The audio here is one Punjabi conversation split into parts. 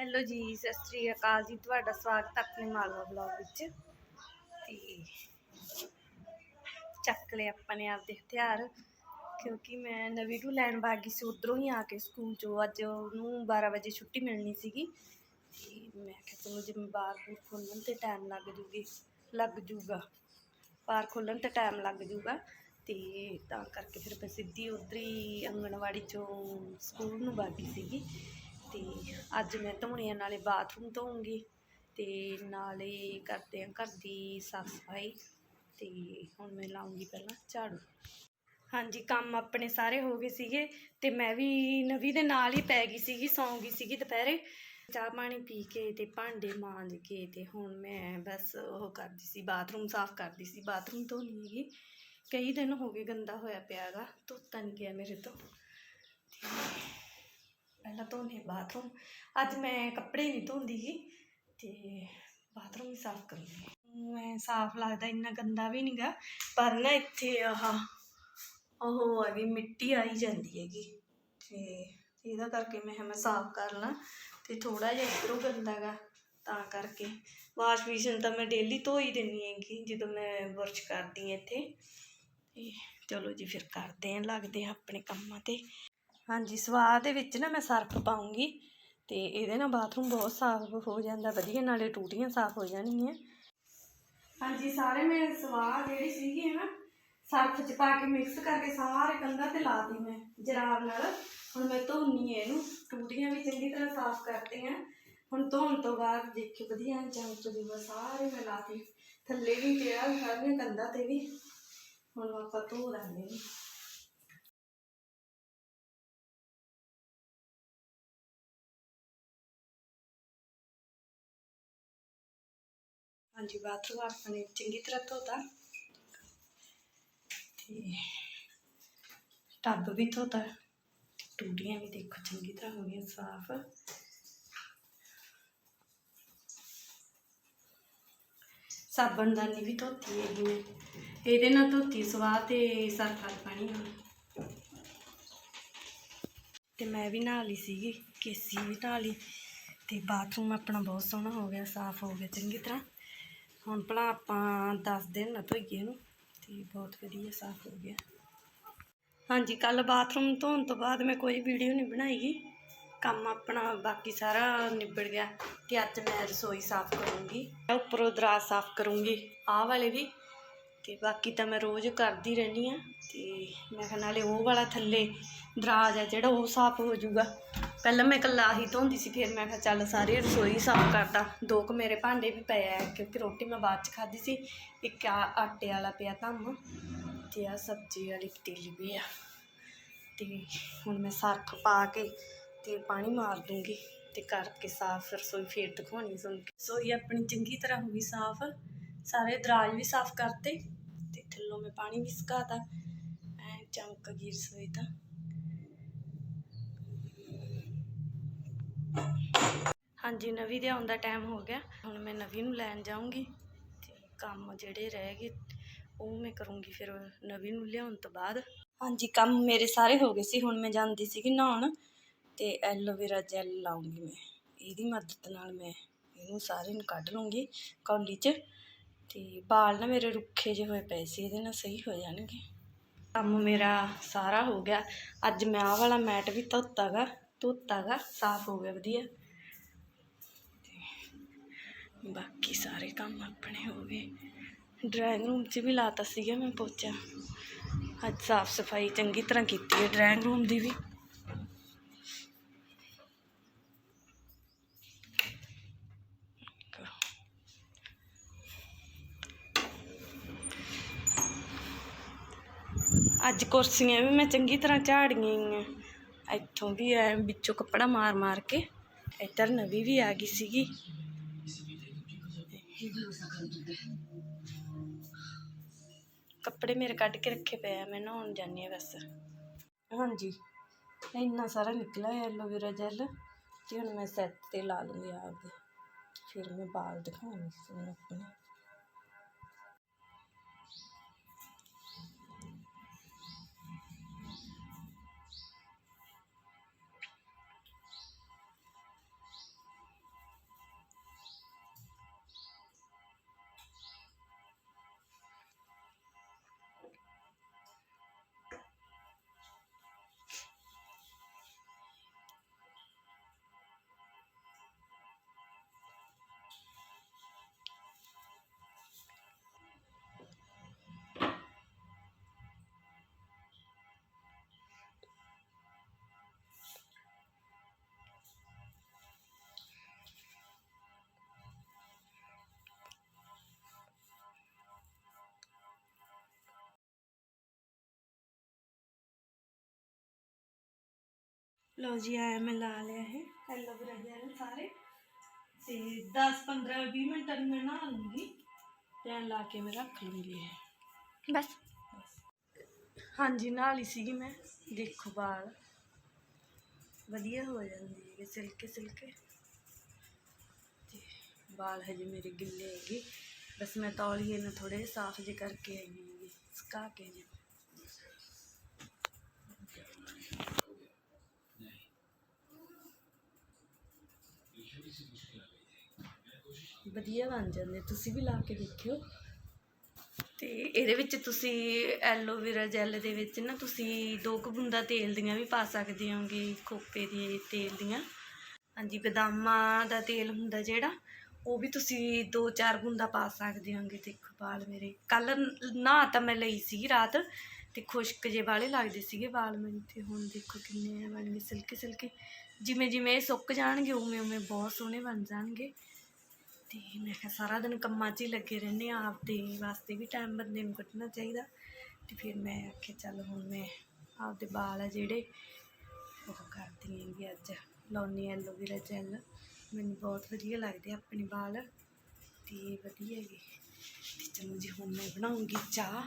ਹੈਲੋ ਜੀ, ਸਤਿ ਸ੍ਰੀ ਅਕਾਲ ਜੀ, ਤੁਹਾਡਾ ਸਵਾਗਤ ਹੈ ਆਪਣੇ ਮਾਲਵਾ ਬਲੌਗ ਵਿੱਚ। ਤੇ ਚੱਕ ਲਏ ਆਪਾਂ ਨੇ ਆਪਦੇ ਹਥਿਆਰ, ਕਿਉਂਕਿ ਮੈਂ ਨਵੀਂ ਟੂ ਲੈਣ ਬਾਗੀ ਸੀ, ਉਧਰੋਂ ਹੀ ਆ ਕੇ ਸਕੂਲ ਚੋਂ। ਅੱਜ ਉਹਨੂੰ 12 ਵਜੇ ਛੁੱਟੀ ਮਿਲਣੀ ਸੀਗੀ। ਤੇ ਮੈਂ ਕਿਹਾ ਚਲੋ ਜਿਵੇਂ ਬਾਹਰ ਬੂਰ ਖੋਲ੍ਹਣ ਤੇ ਟਾਈਮ ਲੱਗ ਜੂਗੀ, ਲੱਗ ਜੂਗਾ। ਬਾਹਰ ਖੋਲਣ ਤੇ ਟਾਈਮ ਲੱਗ ਜੂਗਾ। ਤੇ ਤਾਂ ਕਰਕੇ ਫਿਰ ਮੈਂ ਸਿੱਧੀ ਉੱਧਰ ਹੀ ਆਂਗਣਵਾੜੀ ਚੋਂ ਸਕੂਲ ਨੂੰ ਬਾਗੀ ਸੀਗੀ। ਤੇ ਅੱਜ ਮੈਂ ਧੋਣੇ ਆ ਨਾਲੇ ਬਾਥਰੂਮ ਧੋਉਂਗੀ ਤੇ ਨਾਲੇ ਕਰਦੇ ਆ ਘਰ ਦੀ ਸਾਫ਼ ਸਫ਼ਾਈ ਤੇ ਹੁਣ ਮੈਂ ਲਾਉਂਗੀ ਪਹਿਲਾਂ ਝਾੜੂ। ਹਾਂਜੀ, ਕੰਮ ਆਪਣੇ ਸਾਰੇ ਹੋ ਗਏ ਸੀਗੇ ਤੇ ਮੈਂ ਵੀ ਨਵੀ ਦੇ ਨਾਲ ਹੀ ਪੈ ਗਈ ਸੀਗੀ, ਸੌਂ ਗਈ ਸੀਗੀ ਦੁਪਹਿਰੇ। ਚਾਹ ਪਾਣੀ ਪੀ ਕੇ ਤੇ ਭਾਂਡੇ ਮਾਂਜ ਕੇ ਤੇ ਹੁਣ ਮੈਂ ਬਸ ਉਹ ਕਰਦੀ ਸੀ, ਬਾਥਰੂਮ ਸਾਫ਼ ਕਰਦੀ ਸੀ, ਬਾਥਰੂਮ ਧੋਣੀ ਹੈਗੀ ਕਈ ਦਿਨ ਹੋ ਗਏ ਗੰਦਾ ਹੋਇਆ ਪਿਆਗਾ ਧੋਤਾ ਨਹੀਂ ਗਿਆ ਮੇਰੇ ਤੋਂ ਪਹਿਲਾਂ ਧੋਨੇ ਬਾਥਰੂਮ। ਅੱਜ ਮੈਂ ਕੱਪੜੇ ਨਹੀਂ ਧੋਂਦੀ ਗੀ, ਤੇ ਬਾਥਰੂਮ ਵੀ ਸਾਫ਼ ਕਰੂੰਗੀ ਮੈਂ ਸਾਫ਼ ਲੱਗਦਾ, ਇੰਨਾ ਗੰਦਾ ਵੀ ਨਹੀਂਗਾ ਪਰ ਨਾ ਇੱਥੇ ਆਹ, ਉਹ ਹੈਗੀ ਮਿੱਟੀ ਆਈ ਜਾਂਦੀ ਹੈਗੀ। ਤੇ ਇਹਦਾ ਕਰਕੇ ਮੈਂ ਮੈਂ ਸਾਫ਼ ਕਰ ਲਾਂ, ਤੇ ਥੋੜਾ ਜਿਹਾ ਇੱਧਰੋਂ ਗੰਦਾ ਗਾ, ਤਾਂ ਕਰਕੇ। ਵਾਸ਼ ਬੇਸਿਨ ਤਾਂ ਮੈਂ ਡੇਲੀ ਧੋ ਹੀ ਦਿੰਦੀ ਹੈਗੀ, ਜਦੋਂ ਮੈਂ ਬੁਰਸ਼ ਕਰਦੀ ਹਾਂ ਇੱਥੇ। ਤੇ ਚਲੋ ਜੀ, ਫਿਰ ਕਰਦੇ ਹਾਂ, ਲੱਗਦੇ ਹਾਂ ਆਪਣੇ ਕੰਮਾਂ ਤੇ। ਹਾਂਜੀ, ਸਵਾਹ ਦੇ ਵਿੱਚ ਨਾ ਮੈਂ ਸਰਫ ਪਾਉਂਗੀ ਤੇ ਇਹਦੇ ਨਾਲ ਬਾਥਰੂਮ ਬਹੁਤ ਸਾਫ਼ ਹੋ ਜਾਂਦਾ, ਵਧੀਆ ਨਾਲੇ ਟੂਟੀਆਂ ਸਾਫ਼ ਹੋ ਜਾਣਗੀਆਂ। ਹਾਂਜੀ, ਸਾਰੇ ਮੈਂ ਸਵਾਹ ਜਿਹੜੀ ਸੀਗੀ ਨਾ, ਸਰਫ ਚ ਪਾ ਕੇ ਮਿਕਸ ਕਰਕੇ ਸਾਰੇ ਕੰਧਾਂ ਤੇ ਲਾਤੀ ਮੈਂ, ਜਰਾਬ ਨਾਲ। ਹੁਣ ਮੈਂ ਧੋਨੀ ਹੈ ਇਹਨੂੰ, ਟੂਟੀਆਂ ਵੀ ਚੰਗੀ ਤਰ੍ਹਾਂ ਸਾਫ਼ ਕਰਤੀਆਂ। ਹੁਣ ਧੋਣ ਤੋਂ ਬਾਅਦ ਦੇਖਿਓ, ਵਧੀਆ ਚਮਚ ਦੀ ਸਾਰੇ ਮੈਂ ਲਾਤੀ ਥੱਲੇ ਵੀ ਪਿਆ, ਸਾਰੀਆਂ ਕੰਧਾਂ ਤੇ ਵੀ। ਹੁਣ ਆਪਾਂ ਧੋ ਲਾਂਗੇ ਹਾਂਜੀ ਬਾਥਰੂਮ ਆਪਣੇ ਚੰਗੀ ਤਰ੍ਹਾਂ ਧੋਤਾ। ਤੇ ਟੱਬ ਵੀ ਧੋਤਾ। ਟੂਟੀਆਂ ਵੀ ਦੇਖੋ, ਚੰਗੀ ਤਰ੍ਹਾਂ ਹੋ ਗਈਆਂ ਸਾਫ਼। ਸਾਬਣਦਾਨੀ ਵੀ ਧੋਤੀ ਹੈਗੀ ਮੈਂ। ਇਹਦੇ ਨਾਲ ਧੋਤੀ ਸਵਾਹ ਤੇ ਸਰਫ ਪਾਣੀ ਨਾਲ। ਤੇ ਮੈਂ ਵੀ ਨਹਾ ਲਈ ਸੀਗੀ, ਕੇਸੀ ਵੀ ਨਹਾ ਲਈ। ਤੇ ਬਾਥਰੂਮ ਆਪਣਾ ਬਹੁਤ ਸੋਹਣਾ ਹੋ ਗਿਆ, ਸਾਫ਼ ਹੋ ਗਿਆ, ਚੰਗੀ ਤਰ੍ਹਾਂ। ਹੁਣ ਭਲਾ ਆਪਾਂ 10 ਦਿਨ ਨਾ ਧੋਈਏ ਇਹਨੂੰ ਤੇ ਬਹੁਤ ਵਧੀਆ ਸਾਫ਼ ਹੋ ਗਿਆ। ਹਾਂਜੀ, ਕੱਲ ਬਾਥਰੂਮ ਧੋਣ ਤੋਂ ਬਾਅਦ ਮੈਂ ਕੋਈ ਵੀਡੀਓ ਨਹੀਂ ਬਣਾਈਗੀ ਕੰਮ ਆਪਣਾ ਬਾਕੀ ਸਾਰਾ ਨਿਬੜ ਗਿਆ ਤੇ ਅੱਜ ਮੈਂ ਰਸੋਈ ਸਾਫ਼ ਕਰੂੰਗੀ। ਉੱਪਰੋਂ ਦਰਾਜ਼ ਸਾਫ਼ ਕਰੂੰਗੀ, ਆਹ ਵਾਲੇ ਵੀ। ਤੇ ਬਾਕੀ ਤਾਂ ਮੈਂ ਰੋਜ਼ ਕਰਦੀ ਰਹਿੰਦੀ ਆ ਤੇ ਮੈਂ ਕਿਹਾ ਨਾਲੇ ਉਹ ਵਾਲਾ ਥੱਲੇ ਦਰਾਜ਼ ਆ ਜਿਹੜਾ ਉਹ ਸਾਫ਼ ਹੋ ਜਾਊਗਾ। ਪਹਿਲਾਂ ਮੈਂ ਇਕੱਲਾ ਹੀ ਧੋਂਦੀ ਸੀ, ਫਿਰ ਮੈਂ ਕਿਹਾ ਚੱਲ ਸਾਰੀ ਰਸੋਈ ਸਾਫ਼ ਕਰਦਾ। ਦੋ ਕੁ ਮੇਰੇ ਭਾਂਡੇ ਵੀ ਪਏ ਆ ਕਿਉਂਕਿ ਰੋਟੀ ਮੈਂ ਬਾਅਦ ਚ ਖਾਧੀ ਸੀ, ਇੱਕ ਆ ਆਟੇ ਵਾਲਾ ਪਿਆ ਧੰਮ ਤੇ ਆ ਸਬਜ਼ੀ ਵਾਲੀ ਪਤੀਲੀ ਵੀ ਆ। ਤੇ ਹੁਣ ਮੈਂ ਸਰਫ ਪਾ ਕੇ ਤੇ ਪਾਣੀ ਮਾਰ ਦੂੰਗੀ ਤੇ ਕਰਕੇ ਸਾਫ਼ ਰਸੋਈ ਫੇਰ ਦਿਖਾਉਣੀ ਤੁਹਾਨੂੰ। ਰਸੋਈ ਆਪਣੀ ਚੰਗੀ ਤਰ੍ਹਾਂ ਹੋ ਗਈ ਸਾਫ਼, ਸਾਰੇ ਦਰਾਜ ਵੀ ਸਾਫ਼ ਕਰਤੇ ਤੇ ਥੱਲੋਂ ਮੈਂ ਪਾਣੀ ਵੀ ਸੁਕਾਤਾ, ਐ ਚਮਕ ਗਈ ਰਸੋਈ ਤਾਂ। ਹਾਂਜੀ, ਨਵੀ ਦੇ ਆਉਣ ਦਾ ਟਾਈਮ ਹੋ ਗਿਆ। ਹੁਣ ਮੈਂ ਨਵੀ ਨੂੰ ਲੈਣ ਜਾਊਂਗੀ ਤੇ ਕੰਮ ਜਿਹੜੇ ਰਹਿ ਗਏ, ਉਹ ਮੈਂ ਕਰੂੰਗੀ ਫਿਰ ਨਵੀ ਨੂੰ ਲਿਆਉਣ ਤੋਂ ਬਾਅਦ। ਹਾਂਜੀ, ਕੰਮ ਮੇਰੇ ਸਾਰੇ ਹੋ ਗਏ ਸੀ, ਹੁਣ ਮੈਂ ਜਾਂਦੀ ਸੀਗੀ ਨਹਾਉਣ ਤੇ ਐਲੋਵੇਰਾ ਜੈਲ ਲਾਉਂਗੀ ਮੈਂ। ਇਹਦੀ ਮਦਦ ਨਾਲ ਮੈਂ ਇਹਨੂੰ ਸਾਰੇ ਨੂੰ ਕੱਢ ਲੂੰਗੀ ਕੌਲੀ 'ਚ ਤੇ ਵਾਲ ਨਾ ਮੇਰੇ ਰੁੱਖੇ ਜਿਹੇ ਹੋਏ ਪਏ ਸੀ, ਇਹਦੇ ਨਾਲ ਸਹੀ ਹੋ ਜਾਣਗੇ। ਕੰਮ ਮੇਰਾ ਸਾਰਾ ਹੋ ਗਿਆ। ਅੱਜ ਮੈਂ ਆਹ ਵਾਲਾ ਮੈਟ ਵੀ ਧੋਤਾ ਧੋਤਾਗਾ ਸਾਫ਼ ਹੋ ਗਿਆ, ਵਧੀਆ। ਬਾਕੀ ਸਾਰੇ ਕੰਮ ਆਪਣੇ ਹੋ ਗਏ। ਡਰਾਇੰਗ ਰੂਮ 'ਚ ਵੀ ਲਾਤਾ ਸੀਗਾ ਮੈਂ ਪੋਚਾ। ਅੱਜ ਸਾਫ਼ ਸਫ਼ਾਈ ਚੰਗੀ ਤਰ੍ਹਾਂ ਕੀਤੀ ਹੈ ਡਰਾਇੰਗ ਰੂਮ ਦੀ ਵੀ। ਅੱਜ ਕੁਰਸੀਆਂ ਵੀ ਮੈਂ ਚੰਗੀ ਤਰ੍ਹਾਂ ਝਾੜੀਆਂ ਹੀ ਆ ਇੱਥੋਂ ਵੀ ਐ, ਵਿੱਚੋਂ ਕੱਪੜਾ ਮਾਰ ਮਾਰ ਕੇ ਇੱਧਰ ਨਵੀਂ ਵੀ ਆ ਗਈ ਸੀਗੀ। ਕੱਪੜੇ ਮੇਰੇ ਕੱਢ ਕੇ ਰੱਖੇ ਪਏ ਆ, ਮੈਂ ਨਹਾਉਣ ਜਾਂਦੀ ਆ ਬਸ। ਹਾਂਜੀ, ਇੰਨਾ ਸਾਰਾ ਨਿਕਲਿਆ ਐਲੋਵੇਰਾ ਜੈਲ ਤੇ ਹੁਣ ਮੈਂ ਸੈੱਟ ਤੇ ਲਾ ਲੂੰਗੀ ਆਪਦੇ। ਫਿਰ ਮੈਂ ਬਾਲ ਦਿਖਾਉਣੀ ਸੀ ਆਪਣੇ। ਲਓ ਜੀ ਆਇਆ ਮੈਂ ਲਾ ਲਿਆ ਹੈ ਐਲੋਵੇਰਾ ਜੈਲ ਸਾਰੇ। ਤੇ 10 15 20 ਮਿੰਟਾਂ ਨੂੰ ਮੈਂ ਨਹਾ ਲੂੰਗੀ। ਤੇ ਐਂ ਲਾ ਕੇ ਮੈਂ ਰੱਖ ਲੂੰਗੀ ਇਹ। ਬਸ। ਹਾਂਜੀ ਨਹਾ ਲਈ ਸੀਗੀ ਮੈਂ। ਦੇਖੋ ਵਾਲ। ਵਧੀਆ ਹੋ ਜਾਂਦੇ ਹੈਗੇ ਸਿਲਕੇ ਸਿਲਕੇ। ਤੇ ਵਾਲ ਹਜੇ ਮੇਰੇ ਗਿੱਲੇ ਹੈਗੇ। ਬਸ ਮੈਂ ਤੌਲੀਏ ਨਾਲ ਥੋੜੇ ਸਾਫ਼ ਜਿਹੇ ਕਰਕੇ ਆਈ ਹਾਂ ਸੁਕਾ ਕੇ ਜੀ ਵਧੀਆ ਬਣ ਜਾਂਦੇ ਤੁਸੀਂ ਵੀ ਲਾ ਕੇ ਦੇਖਿਓ। ਤੇ ਇਹਦੇ ਵਿੱਚ ਤੁਸੀਂ ਐਲੋਵੇਰਾ ਜੈਲ ਦੇ ਵਿੱਚ ਨਾ ਤੁਸੀਂ ਦੋ ਕੁ ਬੂੰਦਾਂ ਤੇਲ ਦੀਆਂ ਵੀ ਪਾ ਸਕਦੇ ਹੋਗੇ, ਖੋਪੇ ਦੇ ਤੇਲ ਦੀਆਂ। ਹਾਂਜੀ, ਬਦਾਮਾਂ ਦਾ ਤੇਲ ਹੁੰਦਾ ਜਿਹੜਾ, ਉਹ ਵੀ ਤੁਸੀਂ ਦੋ ਚਾਰ ਬੂੰਦਾਂ ਪਾ ਸਕਦੇ ਹੋਗੇ। ਦੇਖੋ ਵਾਲ ਮੇਰੇ। ਕੱਲ ਨਾ ਤਾਂ ਮੈਂ ਲਈ ਸੀ ਰਾਤ ਤੇ ਖੁਸ਼ਕ ਜੇ ਵਾਲੇ ਲੱਗਦੇ ਸੀਗੇ ਵਾਲ ਮੈਨੂੰ ਤੇ ਹੁਣ ਦੇਖੋ ਕਿੰਨੇ ਬਣ ਗਏ। ਸਿਲਕੇ ਸਿਲਕੇ ਜਿਵੇਂ ਜਿਵੇਂ ਇਹ ਸੁੱਕ ਜਾਣਗੇ ਉਵੇਂ ਉਵੇਂ ਬਹੁਤ ਸੋਹਣੇ ਬਣ ਜਾਣਗੇ। ਤੇ ਮੈਂ ਕਿਹਾ ਸਾਰਾ ਦਿਨ ਕੰਮਾਂ 'ਚ ਹੀ ਲੱਗੇ ਰਹਿੰਦੇ ਆ ਆਪਦੇ ਵਾਸਤੇ ਵੀ ਟਾਈਮ ਬੰਦੇ ਨੂੰ ਕੱਢਣਾ ਚਾਹੀਦਾ। ਤੇ ਫਿਰ ਮੈਂ ਆਖਿਆ, ਚੱਲ ਹੁਣ ਮੈਂ ਆਪਦੇ ਵਾਲ ਆ ਜਿਹੜੇ, ਉਹ ਕਰਦੀ ਹੈਗੀ ਅੱਜ। ਲਾਉਣੀ ਐਲੋਵੇਰਾ ਜੈਲ ਮੈਨੂੰ ਬਹੁਤ ਵਧੀਆ ਲੱਗਦੇ ਆ ਆਪਣੇ ਵਾਲ ਤੇ ਵਧੀਆ ਹੈਗੇ। ਤੇ ਚਲੋ ਜੀ, ਹੁਣ ਮੈਂ ਬਣਾਉਂਗੀ ਚਾਹ।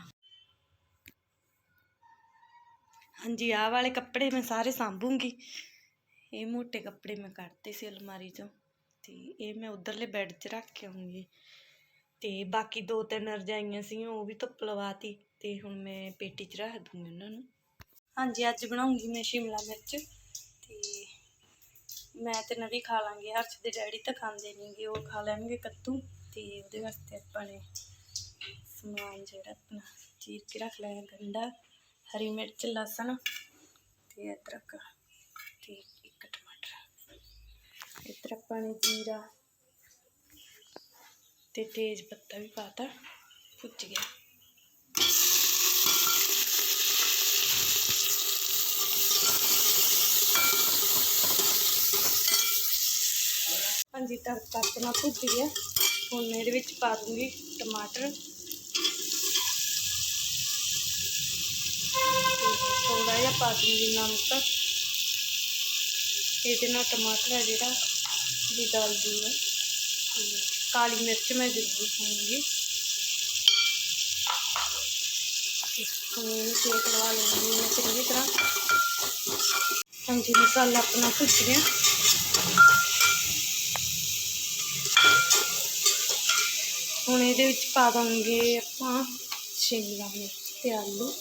ਹਾਂਜੀ, ਆਹ ਵਾਲੇ ਕੱਪੜੇ ਮੈਂ ਸਾਰੇ ਸਾਂਭੂੰਗੀ। ਇਹ ਮੋਟੇ ਕੱਪੜੇ ਮੈਂ ਕੱਢਤੇ ਸੀ ਅਲਮਾਰੀ 'ਚੋਂ। ਤੇ ਇਹ ਮੈਂ ਉਧਰਲੇ ਬੈੱਡ 'ਚ ਰੱਖ ਕੇ ਆਉਂਗੀ। ਤੇ ਬਾਕੀ ਦੋ ਤਿੰਨ ਰਜਾਈਆਂ ਸੀ ਉਹ ਵੀ ਧੁੱਪ ਲਵਾਤੀ ਤੇ ਹੁਣ ਮੈਂ ਪੇਟੀ 'ਚ ਰੱਖ ਦੂੰਗੀ ਉਹਨਾਂ ਨੂੰ। ਹਾਂਜੀ, ਅੱਜ ਬਣਾਉਂਗੀ ਮੈਂ ਸ਼ਿਮਲਾ ਮਿਰਚ ਤੇ ਮੈਂ ਤੇ ਨਵੀ ਖਾ ਲਾਂਗੇ। ਹਰਸ਼ ਦੇ ਡੈਡੀ ਤਾਂ ਖਾਂਦੇ ਨਹੀਂਗੇ ਉਹ ਖਾ ਲੈਣਗੇ ਕੱਦੂ ਤੇ ਉਹਦੇ ਵਾਸਤੇ ਆਪਾਂ ਨੇ ਸਮਾਨ ਜਿਹੜਾ ਆਪਣਾ ਚੀਰ ਕੇ ਰੱਖ ਲਿਆ ਗੰਡਾ, ਹਰੀ ਮਿਰਚ, ਲਸਣ ਤੇ ਅਦਰਕ ਤੇ ਇੱਧਰ ਆਪਾਂ ਨੇ ਜੀਰਾ ਤੇ ਤੇਜ ਪੱਤਾ ਵੀ ਪਾਤਾ ਭੁੱਜ ਗਿਆ ਹਾਂਜੀ ਤੜਕਾ ਆਪਣਾ ਭੁੱਜ ਗਿਆ ਹੁਣ ਮੈਂ ਇਹਦੇ ਵਿੱਚ ਪਾ ਦੂੰਗੀ ਟਮਾਟਰ ਥੋੜਾ ਜਿਹਾ ਪਾ ਦੂੰਗੀ ਨਮਕ ਇਹਦੇ ਨਾਲ ਟਮਾਟਰ ਹੈ ਜਿਹੜਾ ਵੀ ਡਲ ਜੂਗਾ ਤੇ ਕਾਲੀ ਮਿਰਚ ਮੈਂ ਜ਼ਰੂਰ ਪਾਉਂਗੀ ਤੇ ਹੁਣ ਇਹਨੂੰ ਸੇਕ ਲਵਾ ਲਵਾਂਗੀ ਮੈਂ ਚੰਗੀ ਤਰ੍ਹਾਂ ਹਾਂਜੀ ਮਸਾਲਾ ਆਪਣਾ ਭੁੱਜ ਗਿਆ ਹੁਣ ਇਹਦੇ ਵਿੱਚ ਪਾ ਦਾਂਗੇ ਆਪਾਂ ਸ਼ਿਮਲਾ ਮਿਰਚ ਤੇ ਆਲੂ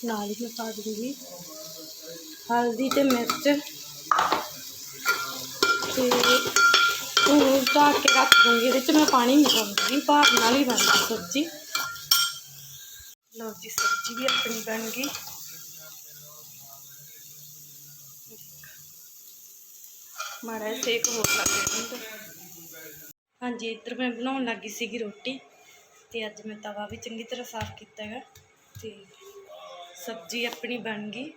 ਨਾਲ ਹੀ ਮੈਂ ਪਾ ਦੂੰਗੀ। ਹਲਦੀ ਤੇ ਮਿਰਚ ਤੇ ਉਹ ਢੱਕ ਕੇ ਰੱਖ ਦੂੰਗੀ। ਇਹਦੇ ਚ ਮੈਂ ਪਾਣੀ ਨਹੀਂ ਪਾਉਂਦੀ। ਭਾਪ ਨਾਲ ਹੀ ਬਣਦੀ ਸਬਜ਼ੀ। ਲਓ ਜੀ, ਸਬਜ਼ੀ ਵੀ ਆਪਣੀ ਬਣ ਗਈ। ਮਾੜਾ ਸੇਕ ਹੋਰ ਲੱਗ ਜਾਂਦਾ ਹਾਂਜੀ, ਇੱਧਰ ਮੈਂ ਬਣਾਉਣ ਲੱਗੀ ਸੀਗੀ ਰੋਟੀ ਤੇ ਅੱਜ ਮੈਂ ਤਵਾ ਵੀ ਚੰਗੀ ਤਰ੍ਹਾਂ ਸਾਫ਼ ਕੀਤਾ ਹੈਗਾ ਤੇ ਸਬਜ਼ੀ ਆਪਣੀ ਬਣ ਗਈ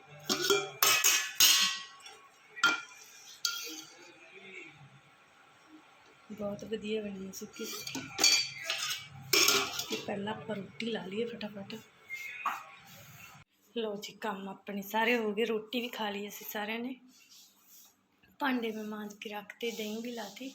ਬਹੁਤ ਵਧੀਆ ਬਣੀ ਹੈ ਸੁੱਕੀ ਸੁੱਕੀ ਤੇ ਪਹਿਲਾਂ ਆਪਾਂ ਰੋਟੀ ਲਾ ਲਈਏ ਫਟਾਫਟ ਲਓ ਜੀ ਕੰਮ ਆਪਣੇ ਸਾਰੇ ਹੋ ਗਏ ਰੋਟੀ ਵੀ ਖਾ ਲਈ ਅਸੀਂ ਸਾਰਿਆਂ ਨੇ ਭਾਂਡੇ ਮੈਂ ਮਾਂਜ ਕੇ ਰੱਖਤੇ ਦਹੀਂ ਵੀ ਲਾਤੀ